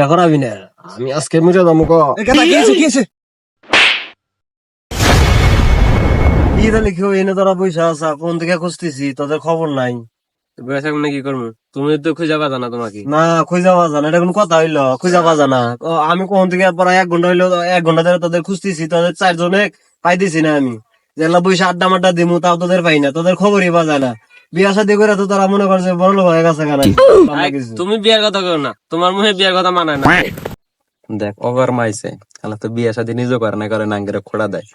বিয়া করাবি না আমি আজকে মিটে দাম কি। তাহলে কেউ এনে তোরা পয়সা আসা কোন থেকে খুঁজতেছি তোদের খবর নাই। বয়স এখন কি করব? তুমি তো খুঁজে পাতা না তোমাকে। না খুঁজা পাওয়া জানা এটা কোনো কথা হইল খুঁজা পাওয়া জানা আমি কোন থেকে এক ঘণ্টা হইল এক ঘণ্টা ধরে তোদের খুঁজতেছি তোদের চারজনে পাইতেছি না আমি। যেগুলা বসে আড্ডা মাড্ডা দিমু তাও তোদের পাই না তোদের খবরই পাওয়া যায় না। বিয়া শাদি করে তো তোরা মনে করছে বড় লোক হয়ে গেছে কেন? তুমি বিয়ার কথা করো না। তোমার মুখে বিয়ার কথা মানায় না। দেখ ওভার মাইছে। খালা তো বিয়ে শাদী নিজে করে না করে নাঙ্গেরে খোড়া দেয়।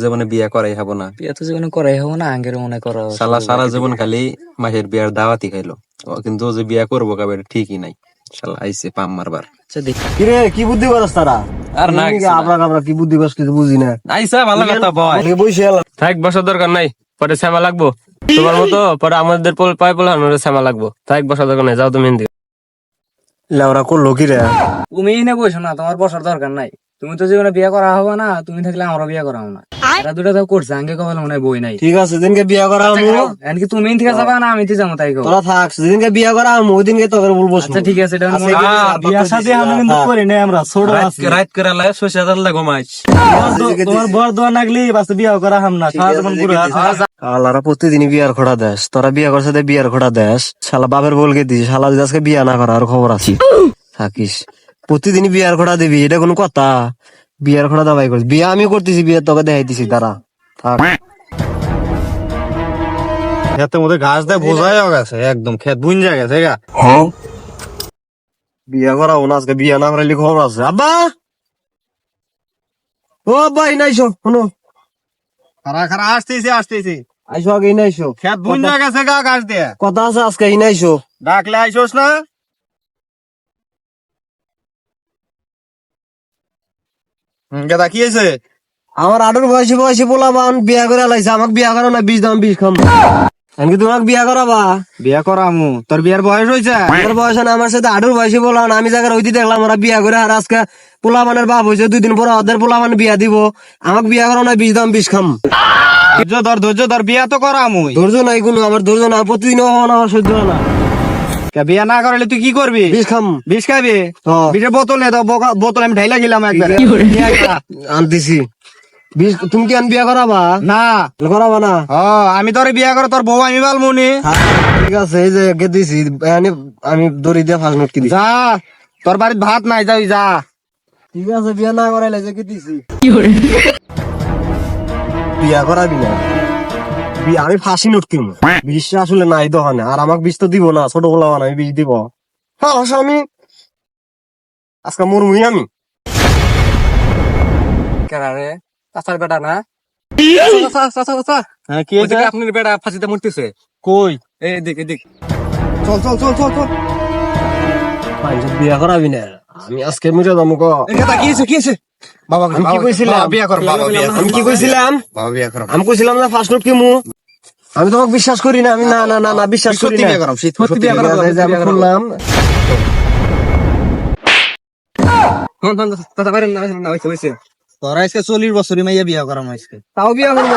জীবনে বিয়ে করাই হব না। বিয়ে তো জীবনে করাই হব না আঙ্গের মনে করো সালা সারা জীবন খালি মাসের বিয়ার দাওয়াতি খাইলো। ও কিন্তু যে বিয়া করব কবে ঠিকই নাই। শালা আইছে পাম মারবার। আচ্ছা কিরে কি বুদ্ধি করস তারা? আর না আমরা আমরা কি বুদ্ধি করস কিছু বুঝি না? আইসা ভালো কথা বয়। বসে থাক বসার দরকার নাই। পরে শ্যামা লাগবো। তোমার মতো পরে আমাদের পোল পায় পোল হানোরে শ্যামা লাগবো। থাক বসার দরকার নাই যাও তুমি হিন্দি লেওরা করল কি রে? তুমি এনে বসো না তোমার বসার দরকার নাই। তুমি তো জীবনে বিয়ে করা হবে না তুমি থাকলে আমারও বিয়ে করা হবে না। এরা দুটো তো করছে আঙ্গে কপাল মনে বই নাই। ঠিক আছে যেদিনকে বিয়া করা আমু এমনকি তুমি থেকে যাবা না আমি তো যাব তাই তোরা থাক যেদিনকে বিয়া করা আমু ওই দিনকে তোকে বলব আচ্ছা ঠিক আছে এটা আচ্ছা, বিয়া শাদী আমি কিন্তু করি নাই আমরা ছোট রাত করে শোষে হাজার লাগো মাইছ তোমার বর দোয়া নাগলি বাস বিয়া করা হাম না সারা জীবন পুরো আল্লাহরা প্রতিদিনই বিয়ার খোড়া দেশ তোরা বিয়া করছে দে বিয়ার খোড়া দেশ শালা বাপের বলকে দিস শালা যদি আজকে বিয়া না করার খবর আছে। থাকিস। প্রতিদিনই বিয়ার খোড়া দিবি এটা কোনো কথা। বিয়ার খোড়া দাবাই করিস। বিয়া আমি করতেছি বিয়া তোকে দেখাইতেছি তারা থাক। ক্ষেতের মধ্যে ঘাস দেয় বোঝাই গেছে একদম ক্ষেত বুঞ্জা গেছে গা। বিয়া করাবো না আজকে বিয়া না করাইলে খবর আছে। আব্বা! ও আব্বা এই নাইছো শোনো। খারা খারা আসতেছি আসতেছি। আইসো আগে বুঞ্জা গেছে গা ঘাস দিয়ে। কথা আছে আজকে ডাকলে আইসোস না? গেদা কি হয়েছে? আমার আডুর বয়সে বয়সে বিয়া করে লাইছে। আমাকে বিয়া করো না বিষ দাম বিষ খাম। তোমাকে বিয়া করাবা? বিয়া করামু। তোর বিয়ার বয়স হয়েছে আমার বয়স না আমার সাথে আডুর বয়সে বলান আমি জায়গায় ওইটি দেখলাম ওরা বিয়া করে আর আজকে পোলাবানের বাপ হয়েছে দুই দিন পরে ওদের পোলাবান বিয়া দিব। আমাকে বিয়া করো না বিষ দাম বিষ খাম। ধৈর্য ধর ধৈর্য ধর বিয়া তো করামু ধৈর্য নাই কোনো আমার ধৈর্য না প্রতিদিন হওয়া না আমার সহ্য না। বিয়া না করালে তুই কি করবি? বিষ খাম। বিষ খাবি? ও, বিষের বোতল নে দাও বোতল আমি ঢাইলা গেলাম একবার। আনতেছি। বিষ তুমি কি আন বিয়া করাবা? না। করাবা না? ও আমি তোর বিয়া করে তোর বউ আমি বালমুনি। ঠিক আছে এই যে একে দিছি আমি দড়ি দিয়ে ফাঁস নোট কি দিছি। যা তোর বাড়িতে ভাত নাই যাই যা। ঠিক আছে বিয়া না করাইলে যে কি দিছি বিয়া করাবি না। আমি ফাঁসি নোট কিনবো বিষ আসলে নাই দোকানে আর আমাকে বিষ তো দিব না ছোট বলা আমি বিষ দিব। হ্যাঁ আমি আজকে মরমুই আমি। চাচার বেটা না? হ্যাঁ আপনার বেড়া ফাঁসিতে মরতেছে। কই? এদিক এদিক। চল চল চল চল চল। বিয়া করাবি না। আমি আজকে মিটে দাম ক? কি হয়েছে কি হয়েছে? বাবা আমি কি কইছিলাম? বিয়া কর বাবা বিয়া আমি কি কইছিলাম বাবা বিয়া কর আমি কইছিলাম না ফার্স্ট নোট কিমু আমি তোমাকে বিশ্বাস করি না আমি না না না না বিশ্বাস করি সত্যি না বিয়া করাম সত্যি বিয়া শুনলাম তোরা আজকে চল্লিশ বছরই মাইয়া বিয়া করাম আজকে তাও বিয়া করব